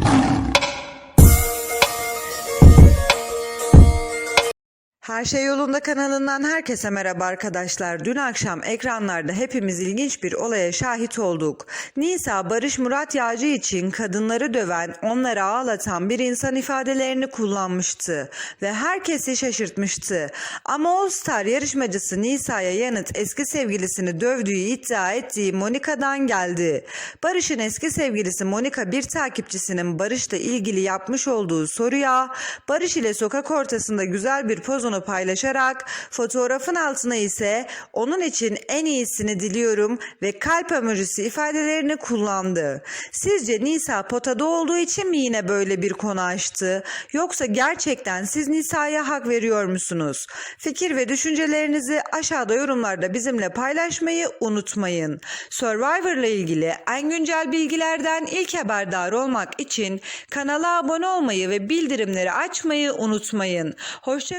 Thank you. Her Şey Yolunda kanalından herkese merhaba arkadaşlar. Dün akşam ekranlarda hepimiz ilginç bir olaya şahit olduk. Nisa Barış Murat Yağcı için kadınları döven, onları ağlatan bir insan ifadelerini kullanmıştı ve herkesi şaşırtmıştı. Ama All Star yarışmacısı Nisa'ya yanıt eski sevgilisini dövdüğü iddia ettiği Monika'dan geldi. Barış'ın eski sevgilisi Monika bir takipçisinin Barış'la ilgili yapmış olduğu soruya Barış ile sokak ortasında güzel bir pozunu paylaşarak fotoğrafın altına ise onun için en iyisini diliyorum ve kalp emojisi ifadelerini kullandı. Sizce Nisa potada olduğu için mi yine böyle bir konu açtı? Yoksa gerçekten siz Nisa'ya hak veriyor musunuz? Fikir ve düşüncelerinizi aşağıda yorumlarda bizimle paylaşmayı unutmayın. Survivor ile ilgili en güncel bilgilerden ilk haberdar olmak için kanala abone olmayı ve bildirimleri açmayı unutmayın. Hoşçakalın.